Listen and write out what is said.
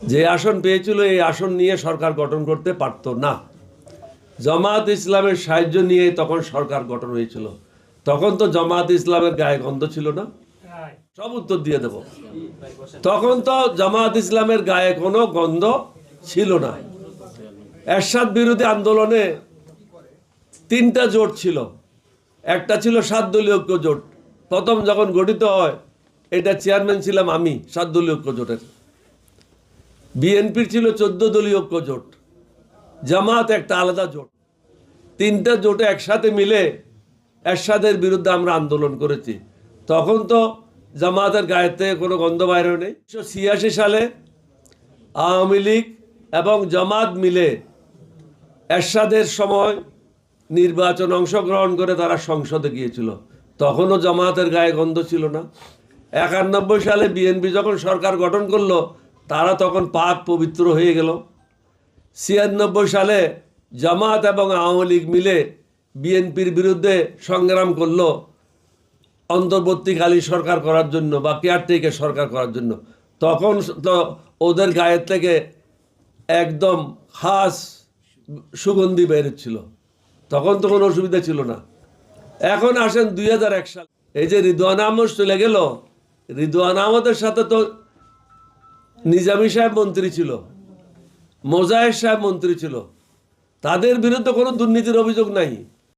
যে আসন পেয়েছিল, এই আসন নিয়ে সরকার গঠন করতে পারত না। জামাত ইসলামের সাহায্য নিয়ে তখন সরকার গঠন হয়েছিল। তখন তো জামাত ইসলামের গায়ে গন্ধ ছিল না? সব উত্তর দিয়ে দেব। তখন তো জামাত ইসলামের গায়ে কোনো গন্ধ ছিল না। এরশাদ বিরোধী আন্দোলনে তিনটা জোট ছিল। একটা ছিল সাত দলীয় ঐক্য জোট। প্রথম যখন গঠিত হয়, এটা চেয়ারম্যান ছিলাম আমি সাত দলীয় ঐক্য জোটের। বিএনপির ছিল চোদ্দ দলীয় ঐক্য জোট। জামাত একটা আলাদা জোট। তিনটা জোটে একসাথে মিলে এরশাদের বিরুদ্ধে আমরা আন্দোলন করেছি। তখন তো জামাতের গায়ের থেকে কোনো গন্ধ বাইরে নেই উনিশশো ছিয়াশি সালে আওয়ামী লীগ এবং জামাত মিলে এরশাদের সময় নির্বাচন অংশগ্রহণ করে তারা সংসদে গিয়েছিল। তখনও জামাতের গায়ে গন্ধ ছিল না। একানব্বই সালে বিএনপি যখন সরকার গঠন করল তারা তখন পাক পবিত্র হয়ে গেল। ছিয়ানব্বই সালে জামাত এবং আওয়ামী লীগ মিলে বিএনপির বিরুদ্ধে সংগ্রাম করল অন্তর্বর্তীকালীন সরকার করার জন্য বা কেয়ারটেকের সরকার করার জন্য। তখন তো ওদের গায়ের থেকে একদম খাস সুগন্ধি বেরোচ্ছিল। তখন তো কোনো অসুবিধা ছিল না। এখন আসেন দুই হাজার এক সাল। এই যে রিদওয়ান আহমদ চলে গেল, রিদওয়ান আহমদের সাথে তো নিজামী সাহেব মন্ত্রী ছিল মোজাহের সাহেব মন্ত্রী ছিল। তাদের বিরুদ্ধে কোনো দুর্নীতির অভিযোগ নাই।